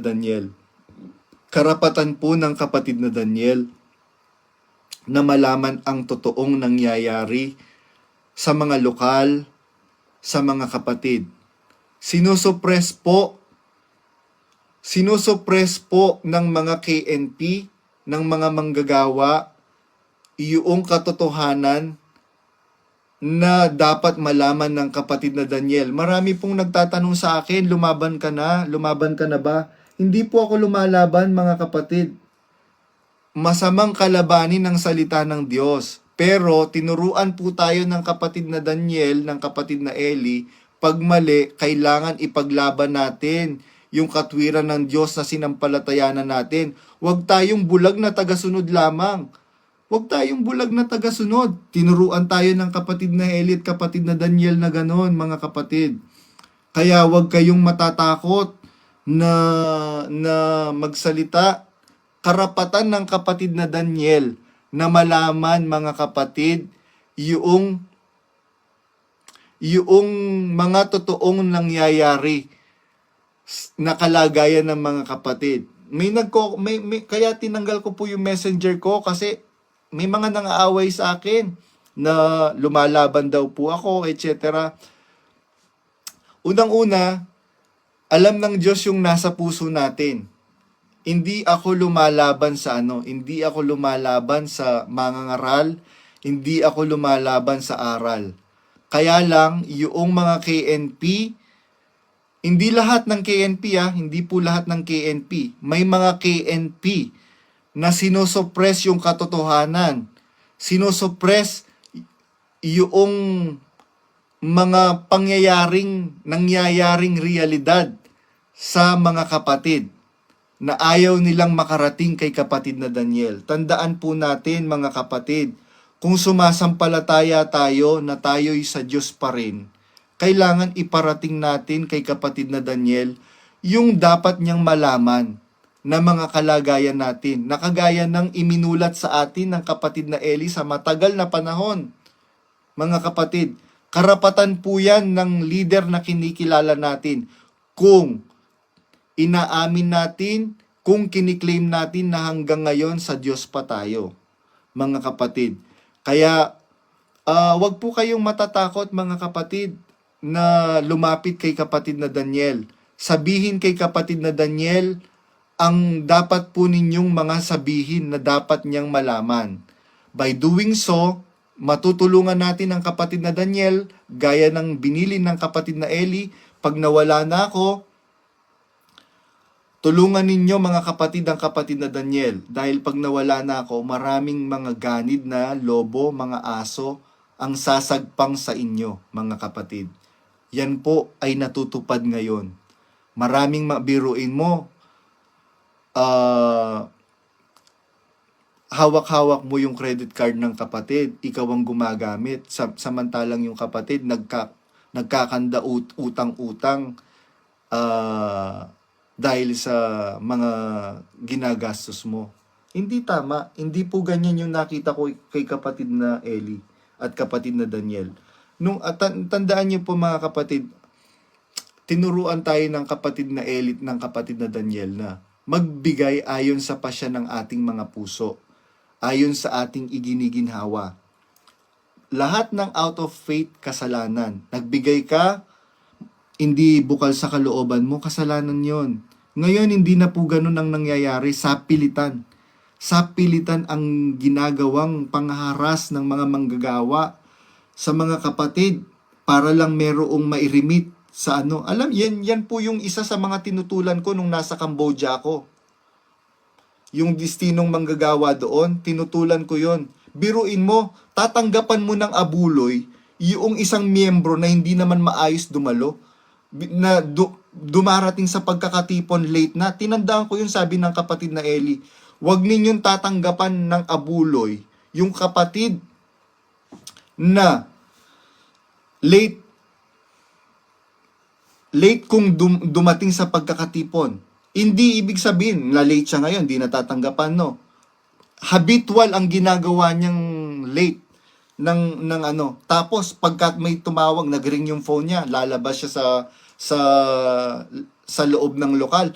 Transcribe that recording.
Daniel. Karapatan po ng kapatid na Daniel na malaman ang totoong nangyayari sa mga lokal, sa mga kapatid. Sinusuppress po, sinusuppress po ng mga KNP, ng mga manggagawa, iyong katotohanan na dapat malaman ng kapatid na Daniel. Marami pong nagtatanong sa akin, lumaban ka na? Lumaban ka na ba? Hindi po ako lumalaban mga kapatid. Masamang kalabanin ng salita ng Diyos. Pero tinuruan po tayo ng kapatid na Daniel, ng kapatid na Eli, pag mali, kailangan ipaglaban natin yung katwiran ng Diyos na sinampalatayanan natin. Huwag tayong bulag na tagasunod lamang. Huwag tayong bulag na tagasunod. Tinuruan tayo ng kapatid na Eli at kapatid na Daniel na ganon, mga kapatid. Kaya huwag kayong matatakot na, na magsalita. Karapatan ng kapatid na Daniel na malaman, mga kapatid, yung yung mga totoong nangyayari na kalagayan ng mga kapatid. May nagko may, may kaya tinanggal ko po yung messenger ko kasi may mga nangaaway sa akin na lumalaban daw po ako, etc. Unang-una, alam ng Diyos yung nasa puso natin. Hindi ako lumalaban sa ano, hindi ako lumalaban sa mangangaral, hindi ako lumalaban sa aral. Kaya lang, yung mga KNP, hindi lahat ng KNP ah, hindi po lahat ng KNP. May mga KNP na sinosuppress yung katotohanan. Sinosuppress yung mga pangyayaring, nangyayaring realidad sa mga kapatid na ayaw nilang makarating kay kapatid na Daniel. Tandaan po natin mga kapatid, kung sumasampalataya tayo na tayo'y sa Diyos pa rin, kailangan iparating natin kay kapatid na Daniel yung dapat niyang malaman na mga kalagayan natin, na kagaya ng iminulat sa atin ng kapatid na Eli sa matagal na panahon. Mga kapatid, karapatan po yan ng leader na kinikilala natin kung inaamin natin, kung kiniklaim natin na hanggang ngayon sa Diyos pa tayo. Mga kapatid, kaya ah, wag po kayong matatakot mga kapatid na lumapit kay kapatid na Daniel. Sabihin kay kapatid na Daniel ang dapat po ninyong mga sabihin na dapat niyang malaman. By doing so, matutulungan natin ang kapatid na Daniel gaya ng binili ng kapatid na Eli. Pag nawala na ako, tulungan ninyo mga kapatid ang kapatid na Daniel. Dahil pag nawala na ako, maraming mga ganid na lobo, mga aso, ang sasagpang sa inyo, mga kapatid. Yan po ay natutupad ngayon. Maraming mabiruin mo, ah, hawak-hawak mo yung credit card ng kapatid, ikaw ang gumagamit. Sa, samantalang yung kapatid nagka, nagkakanda ut- utang-utang ah, dahil sa mga ginagastos mo. Hindi tama. Hindi po ganyan yung nakita ko kay kapatid na Eli at kapatid na Daniel. Nung at tan- tandaan niyo po mga kapatid, tinuruan tayo ng kapatid na at ng kapatid na Daniel na magbigay ayon sa pasya ng ating mga puso, ayon sa ating iginiginhawa. Lahat ng out of faith kasalanan. Nagbigay ka, hindi bukal sa kalooban mo, kasalanan yon. Ngayon, hindi na po ganun ang nangyayari sa pilitan. Sa pilitan ang ginagawang pangharas ng mga manggagawa sa mga kapatid para lang merong mairimit sa ano. Alam, yan, yan po yung isa sa mga tinutulan ko nung nasa Cambodia ako. Yung destinong manggagawa doon, tinutulan ko yon. Biruin mo, tatanggapan mo ng abuloy yung isang miyembro na hindi naman maayos dumalo na du- dumarating sa pagkakatipon late na. Tinandaan ko yung sabi ng kapatid na Eli, huwag ninyong tatanggapan ng abuloy yung kapatid na late late kung dum- dumating sa pagkakatipon. Hindi ibig sabihin na late siya ngayon, di natatanggapan, no. Habitual ang ginagawa niyang late ng ng ano. Tapos pagka may tumawag, nagring yung phone niya, lalabas siya sa sa sa loob ng lokal.